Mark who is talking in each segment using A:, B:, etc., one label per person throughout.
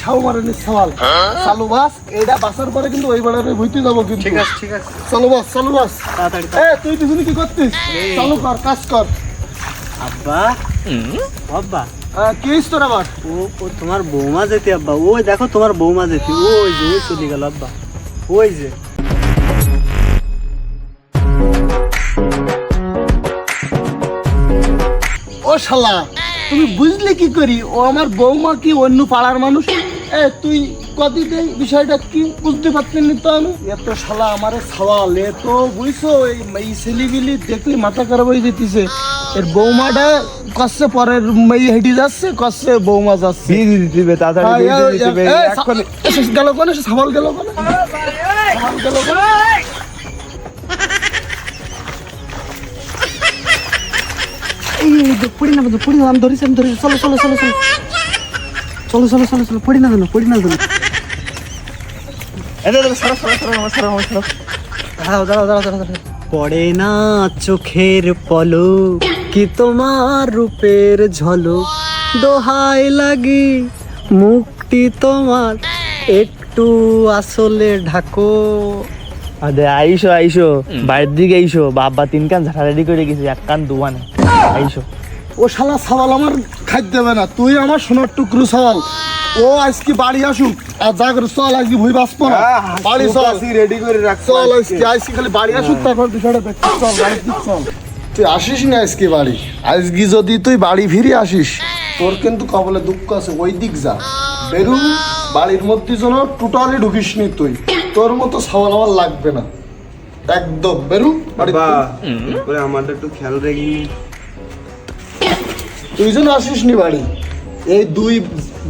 A: সওয়াল। চালু বাস এইটা বাসার পরে কিন্তু ওই বেড়ারে ভুইতে যাব কিন্তু।
B: ঠিক আছে ঠিক আছে।
A: চলো বাস চলো বাস।
B: তাড়াতাড়ি
A: এ তুই পিছনে কি করছিস চালু কর কাজ কর।
B: আব্বা। আব্বা।
A: কি তোর আবার?
B: ও ও তোমার বৌমা যেতে আব্বা। ওই দেখো তোমার বৌমা যেতে। ওই যে ওই চলে গেল আব্বা। ওই যে।
A: ও শালা তুমি বুঝলে কি করি ও আমার বৌমা কি অন্য পাড়ার মানুষ এ তুই এই বিষয়টা কি বুঝতে পারছিলি তো আমি এত শালা আমারে সওয়াল এ তো বুঝছ এই এই ছেলিবিলি দেখলে মাথা খারাপ হয়ে যেতেছে এর বৌমাটা কষ্টে পরের মেয়ে হেঁটে যাচ্ছে কষ্টে বৌমা যাচ্ছে
C: বিয়ে দিয়ে দিবে তাড়াতাড়ি
A: হ্যাঁ,
C: বিয়ে দিয়ে দিবে
A: গেল কোনে সামাল গেল কোনে সামাল গেল কোনে পড়ে না
B: চোখের পলক কি তোমার রূপের ঝলক দোহাই লাগি মুক্তি তোমার একটু আসলে ঢাকো
C: আরে আইসো আইসো। বাড়ির দিকে আইসো। বাবা তিন কান ঝাড়া রেডি করে গেছি এক কান দুবানে আইসো।
A: ও শালা সওয়াল আমার খাইতে দেবে না তুই আমার সোনার টুকরো সওয়াল ও আজকে বাড়ি আসুক আর যা করে চল আজকে ভুই বাঁচবো না। বাড়ি চল।
C: রেডি করে রাখছো
A: চল আজকে। আজকে খালি বাড়ি আসুক তারপর বিষয়টা চল বাড়ি চল। তুই আসিস না আজকে বাড়ি? আজকে যদি তুই বাড়ি ফিরে আসিস তোর কিন্তু কবলে দুঃখ আছে ওই দিক যা। বেরু বাড়ির মধ্যে যেন টোটালি ঢুকিস নি তুই। তোর মতো সওয়াল আমার লাগবে না। একদম। বেরু বাড়ি
C: করে আমাদের একটু খেয়াল রেখি
A: তুই যেন আসিস নি বাড়ি? এই দুই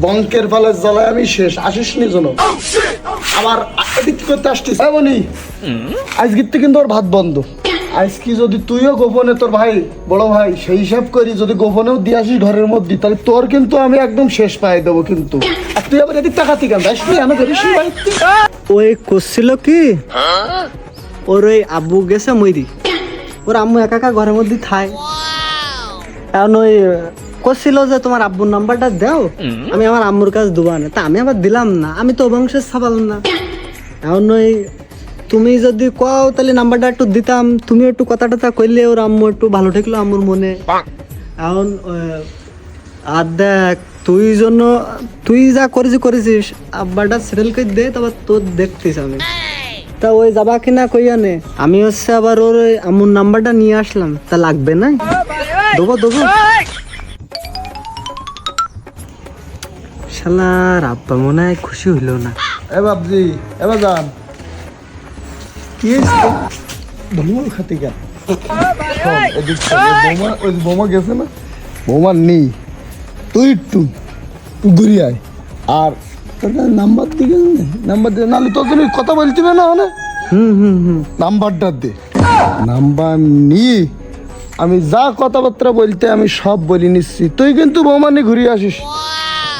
A: বঙ্কের ফালের জ্বালায় আমি শেষ। আসিস নি যেন আবার এদিক করতে আসছিস বনি আজকের থেকে কিন্তু ওর ভাত বন্ধ। আজকে যদি তুইও গোপনে তোর ভাই বড় ভাই সেই হিসাব করি যদি গোপনেও দিয়ে আসিস ঘরের মধ্যে তাহলে তোর কিন্তু আমি একদম শেষ পাই দেবো কিন্তু। আর তুই আবার এদিক টাকাতি কেন? আসবি আমি?
B: ওই করছিল কি? ওর ওই আব্বু গেছে মইরি। ওর আম্মু একা একা ঘরের মধ্যে থাই এখন ওই করছিল যে তোমার আব্বুর নাম্বারটা দাও আমি আমার আম্মুর কাছে দেবো না। তা আমি আবার দিলাম না। আমি তো বংশের সাবাল না। এখন ওই তুমি যদি কও তাহলে নাম্বারটা একটু দিতাম। তুমি একটু কথা টথা কইলে ওর আম্মু একটু ভালো ঠেকলো আম্মুর মনে। এখন আর দেখ তুই জন্য তুই যা করেছিস করেছিস আব্বাটা সিরিয়াল করে দে তারপর তোর দেখতিস আমি। তা ওই যাবা কিনা কইয়া নে আমি হচ্ছে আবার ওর ওই আম্মুর নাম্বারটা নিয়ে আসলাম। তা লাগবে না? দেবো দেবো। শালার আব্বা মনে হয় খুশি হইল না।
A: এ বাবজি এবার যান কি ধুমুল খাতি বৌমা ওই বৌমা গেছে না? বৌমা নেই। তুই একটু ঘুরি আয়। আর তোর নাম্বার দিকে নাম্বার দিয়ে নাহলে তোর জন্য কথা বলতে না মানে
B: হুম হুম হুম।
A: নাম্বারটা দে। নাম্বার নিয়ে আমি যা কথাবার্তা বলতে আমি সব বলি নিচ্ছি। তুই কিন্তু বৌমা নিয়ে ঘুরে আসিস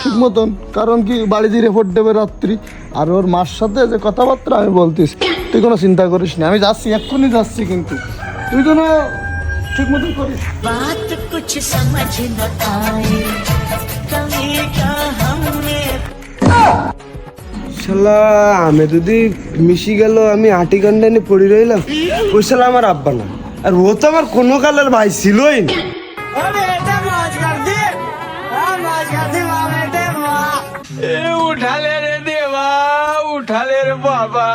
A: ঠিক মতন। কারণ কি বাড়ি দিয়ে রেপোর্ট দেবে রাত্রি। আর ওর মার সাথে যে কথাবার্তা আমি বলতিস তুই কোনো চিন্তা করিস না। আমি যাচ্ছি এক্ষুনি যাচ্ছি কিন্তু। তুই যেন ঠিক মতন করিস।
D: বাত কুছ সমঝ না আয়ে কমে কা হামনে
C: শালা আমি যদি মিশি গেল আমি আটি গন্ডানে পড়ে রইলাম। ওই শালা আমার আব্বা না। আর ও তো আমার কোনো কালের ভাই ছিলই না।
E: উঠালে রে দেবা উঠালে বাবা।